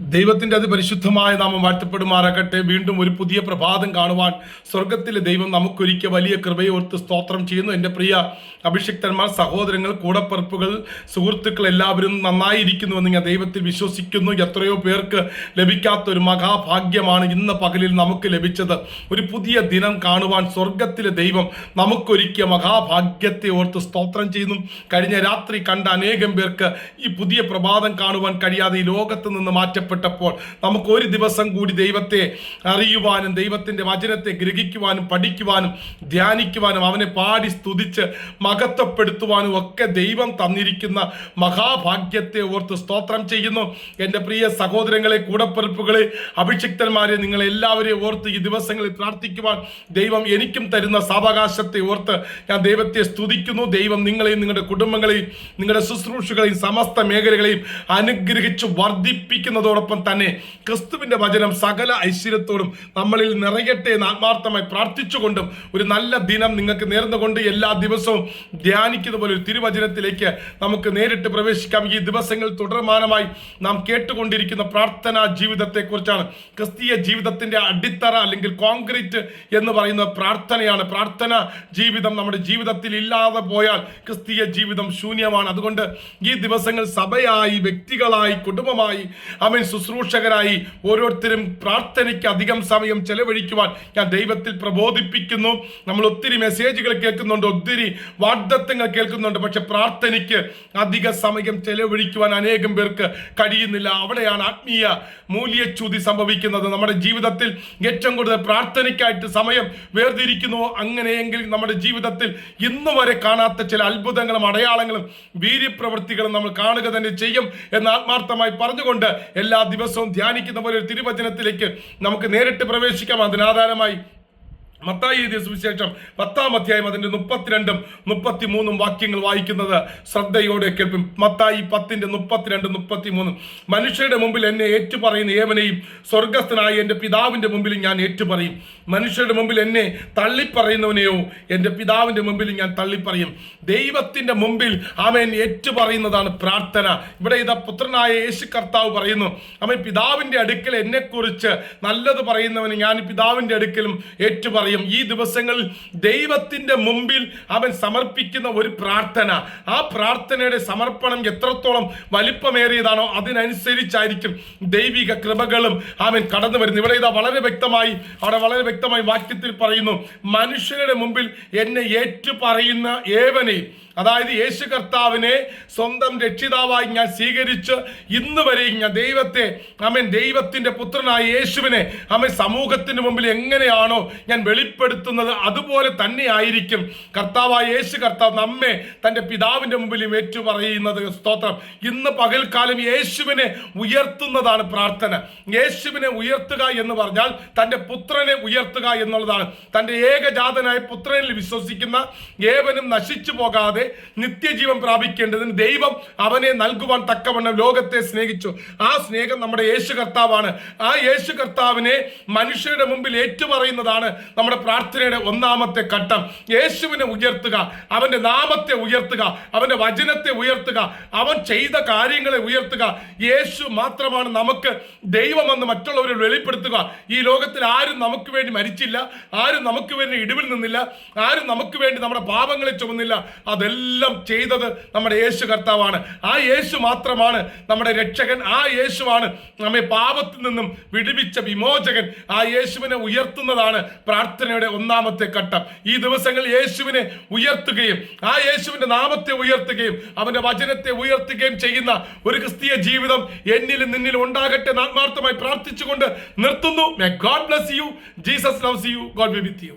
ദൈവത്തിന്റെ അതിപരിശുദ്ധമായ നാമം വാഴ്ത്തപ്പെടുമാറാകട്ടെ. വീണ്ടും ഒരു പുതിയ പ്രഭാതം കാണുവാൻ സ്വർഗത്തിലെ ദൈവം നമുക്കൊരിക്കൽ വലിയ കൃപയോർത്ത് സ്തോത്രം ചെയ്യുന്നു. എന്റെ പ്രിയ അഭിഷിക്തന്മാർ സഹോദരങ്ങൾ കൂടപ്പറപ്പുകൾ സുഹൃത്തുക്കൾ എല്ലാവരും നന്നായിരിക്കുന്നുവെന്ന് ഞാൻ ദൈവത്തിൽ വിശ്വസിക്കുന്നു. എത്രയോ പേർക്ക് ലഭിക്കാത്ത ഒരു മഹാഭാഗ്യമാണ് ഇന്ന് പകലിൽ നമുക്ക് ലഭിച്ചത്. ഒരു പുതിയ ദിനം കാണുവാൻ സ്വർഗത്തിലെ ദൈവം നമുക്കൊരുക്കിയ മഹാഭാഗ്യത്തെ ഓർത്ത് സ്തോത്രം ചെയ്യുന്നു. കഴിഞ്ഞ രാത്രി കണ്ട അനേകം പേർക്ക് ഈ പുതിയ പ്രഭാതം കാണുവാൻ കഴിയാതെ ഈ ലോകത്ത് നിന്ന് മാറ്റപ്പെട്ടപ്പോൾ നമുക്ക് ഒരു ദിവസം കൂടി ദൈവത്തെ അറിയുവാനും ദൈവത്തിന്റെ വചനത്തെ ഗ്രഹിക്കുവാനും പഠിക്കുവാനും ധ്യാനിക്കുവാനും അവനെ പാടി സ്തുതിച്ച് മഹത്വപ്പെടുത്തുവാനും ഒക്കെ ദൈവം തന്നിരിക്കുന്ന മഹാഭാഗ്യത്തെ ഓർത്ത് സ്തോത്രം ചെയ്യുന്നു. എന്റെ പ്രിയ സഹോദരങ്ങളെ കൂടപ്പിറപ്പുകളെ അഭിഷിക്തന്മാരെ നിങ്ങളെല്ലാവരെയും ഓർത്ത് ഈ ദിവസങ്ങളിൽ പ്രാർത്ഥിക്കുവാൻ ദൈവം എനിക്കും തരുന്ന സാവകാശത്തെ ഓർത്ത് ഞാൻ ദൈവത്തെ സ്തുതിക്കുന്നു. ദൈവം നിങ്ങളെയും നിങ്ങളുടെ കുടുംബങ്ങളെയും നിങ്ങളുടെ ശുശ്രൂഷകളെയും സമസ്ത മേഖലകളെയും അനുഗ്രഹിച്ച് വർദ്ധിപ്പിക്കുന്നതോടൊപ്പം തന്നെ ക്രിസ്തുവിന്റെ വചനം സകല ഐശ്വര്യത്തോടും നമ്മളിൽ നിറയട്ടെ എന്ന് ആത്മാർത്ഥമായി പ്രാർത്ഥിച്ചുകൊണ്ടും ഒരു നല്ല ദിനം നിങ്ങൾക്ക് നേർന്നുകൊണ്ട് എല്ലാ ദിവസവും ധ്യാനിക്കുന്ന പോലെ ഒരു തിരുവചനത്തിലേക്ക് നമുക്ക് നേരിട്ട് പ്രവേശിക്കാം. ഈ ദിവസങ്ങൾ തുടർമാനമായി നാം കേട്ടുകൊണ്ടിരിക്കുന്ന പ്രാർത്ഥനാ ജീവിതത്തെക്കുറിച്ചാണ്. ക്രിസ്തീയ ജീവിതത്തിന്റെ അടിത്തറ അല്ലെങ്കിൽ കോൺക്രീറ്റ് എന്ന് പറയുന്ന പ്രാർത്ഥനയാണ്. പ്രാർത്ഥന ജീവിതം നമ്മുടെ ജീവിതത്തിൽ ഇല്ലാതെ പോയാൽ ക്രിസ്തീയ ജീവിതം ശൂന്യമാണ്. അതുകൊണ്ട് ഈ ദിവസങ്ങൾ സഭയായി വ്യക്തികളായി കുടുംബമായി അവൻ ശുശ്രൂഷകരായി ഓരോരുത്തരും പ്രാർത്ഥനയ്ക്ക് അധികം സമയം ചെലവഴിക്കുവാൻ ഞാൻ ദൈവത്തിൽ പ്രബോധിപ്പിക്കുന്നു. നമ്മൾ ഒത്തിരി മെസ്സേജുകൾ കേൾക്കുന്നുണ്ട് ഒത്തിരി വാഗ്ദത്തങ്ങൾ കേൾക്കുന്നുണ്ട്. പക്ഷെ പ്രാർത്ഥനയ്ക്ക് അധിക സമയം ചെലവഴിക്കുവാൻ അനേകം പേർക്ക് കഴിയുന്നില്ല. അവിടെയാണ് ആത്മീയ മൂല്യച്യുതി സംഭവിക്കുന്നത്. നമ്മുടെ ജീവിതത്തിൽ ഏറ്റവും കൂടുതൽ പ്രാർത്ഥനയ്ക്കായിട്ട് സമയം വേർതിരിക്കുന്നു. അങ്ങനെയെങ്കിൽ നമ്മുടെ ജീവിതത്തിൽ ഇന്ന് വരെ കാണാത്ത ചില അത്ഭുതങ്ങളും അടയാളങ്ങളും വീര്യപ്രവൃത്തികളും നമ്മൾ കാണുക തന്നെ ചെയ്യും എന്ന് ആത്മാർത്ഥമായി പറഞ്ഞുകൊണ്ട് എല്ലാ ദിവസവും ധ്യാനിക്കുന്ന പോലെ ഒരു തിരുവചനത്തിലേക്ക് നമുക്ക് നേരിട്ട് പ്രവേശിക്കാം. അതിനാധാരമായി മത്തായി എഴുതിയ സുവിശേഷം പത്താം അധ്യായം അതിന്റെ മുപ്പത്തിരണ്ടും മുപ്പത്തിമൂന്നും വാക്യങ്ങൾ വായിക്കുന്നത് ശ്രദ്ധയോടെ കേൾപ്പും മത്തായി പത്തിന്റെ മുപ്പത്തിരണ്ട് മുപ്പത്തിമൂന്നും. മനുഷ്യരുടെ മുമ്പിൽ എന്നെ ഏറ്റുപറയുന്ന ഏവനെയും സ്വർഗസ്ഥനായ എന്റെ പിതാവിന്റെ മുമ്പിൽ ഞാൻ ഏറ്റുപറയും. മനുഷ്യരുടെ മുമ്പിൽ എന്നെ തള്ളിപ്പറയുന്നവനെയോ എന്റെ പിതാവിന്റെ മുമ്പിൽ ഞാൻ തള്ളിപ്പറയും. ദൈവത്തിന്റെ മുമ്പിൽ അവൻ ഏറ്റുപറയുന്നതാണ് പ്രാർത്ഥന. ഇവിടെ ഇതാ പുത്രനായ യേശു കർത്താവ് പറയുന്നു അവൻ പിതാവിന്റെ അടുക്കൽ എന്നെക്കുറിച്ച് നല്ലത് പറയുന്നവന് ഞാൻ പിതാവിന്റെ അടുക്കലും ഏറ്റുപറയും. ഈ ദിവസങ്ങളിൽ ദൈവത്തിന്റെ മുമ്പിൽ അവൻ സമർപ്പിക്കുന്ന ഒരു പ്രാർത്ഥന. ആ പ്രാർത്ഥനയുടെ സമർപ്പണം എത്രത്തോളം വലിപ്പമേറിയതാണോ അതിനനുസരിച്ചായിരിക്കും ദൈവിക കൃപകളും അവൻ കടന്നു വരുന്നത്. ഇവിടെ ഇതാ വളരെ വ്യക്തമായി അവിടെ വളരെ വ്യക്തമായി വാക്യത്തിൽ പറയുന്നു മനുഷ്യരുടെ മുമ്പിൽ എന്നെ ഏറ്റു പറയുന്ന ഏവനെയും അതായത് യേശു കർത്താവിനെ സ്വന്തം രക്ഷിതാവായി ഞാൻ സ്വീകരിച്ച് ഇന്ന് വരെയും ഞാൻ ദൈവത്തെ അമൻ ദൈവത്തിന്റെ പുത്രനായ യേശുവിനെ അമൻ സമൂഹത്തിന് മുമ്പിൽ എങ്ങനെയാണോ ഞാൻ വെളിപ്പെടുത്തുന്നത് അതുപോലെ തന്നെ ആയിരിക്കും കർത്താവായ യേശു കർത്താവ് നമ്മെ തന്റെ പിതാവിന്റെ മുമ്പിലും ഏറ്റു പറയുന്നത് സ്തോത്രം. ഇന്ന് പകൽക്കാലം യേശുവിനെ ഉയർത്തുന്നതാണ് പ്രാർത്ഥന. യേശുവിനെ ഉയർത്തുക എന്ന് പറഞ്ഞാൽ തന്റെ പുത്രനെ ഉയർത്തുക എന്നുള്ളതാണ്. തന്റെ ഏകജാതനായ പുത്രനിൽ വിശ്വസിക്കുന്ന ഏവനും നശിച്ചു പോകാതെ നിത്യജീവൻ പ്രാപിക്കേണ്ടതിന് ദൈവം അവനെ നൽകുവാൻ തക്കവണ്ണം ലോകത്തെ സ്നേഹിച്ചു. ആ സ്നേഹം നമ്മുടെ യേശു കർത്താവാണ്. ആ യേശു കർത്താവിനെ മനുഷ്യരുടെ മുമ്പിൽ ഏറ്റുപറയുന്നതാണ് നമ്മുടെ പ്രാർത്ഥനയുടെ ഒന്നാമത്തെ ഘട്ടം യേശുവിനെ ഉയർത്തുക അവന്റെ നാമത്തെ ഉയർത്തുക അവന്റെ വചനത്തെ ഉയർത്തുക അവൻ ചെയ്ത കാര്യങ്ങളെ ഉയർത്തുക. യേശു മാത്രമാണ് നമുക്ക് ദൈവമെന്ന് മറ്റുള്ളവരെ വെളിപ്പെടുത്തുക. ഈ ലോകത്തിൽ ആരും നമുക്ക് വേണ്ടി മരിച്ചില്ല ആരും നമുക്ക് വേണ്ടി ഇടിവിൽ നിന്നില്ല ആരും നമുക്ക് വേണ്ടി നമ്മുടെ പാപങ്ങളെ ചുമന്നില്ല. അതെല്ലാം ചെയ്തത് നമ്മുടെ യേശു കർത്താവാണ്. ആ യേശു മാത്രമാണ് നമ്മുടെ രക്ഷകൻ. ആ യേശുവാണ് നമ്മെ പാപത്തിൽ നിന്നും വിടുവിച്ച വിമോചകൻ. ആ യേശുവിനെ ഉയർത്തുന്നതാണ് പ്രാർത്ഥനയുടെ ഒന്നാമത്തെ ഘട്ടം. ഈ ദിവസങ്ങളിൽ യേശുവിനെ ഉയർത്തുകയും ആ യേശുവിന്റെ നാമത്തെ ഉയർത്തുകയും അവന്റെ വചനത്തെ ഉയർത്തുകയും ചെയ്യുന്ന ഒരു ക്രിസ്തീയ ജീവിതം എന്നിലും നിന്നിലും ഉണ്ടാകട്ടെ ആത്മാർത്ഥമായി പ്രാർത്ഥിച്ചുകൊണ്ട് നിർത്തുന്നു. May God bless you Jesus loves you God be with you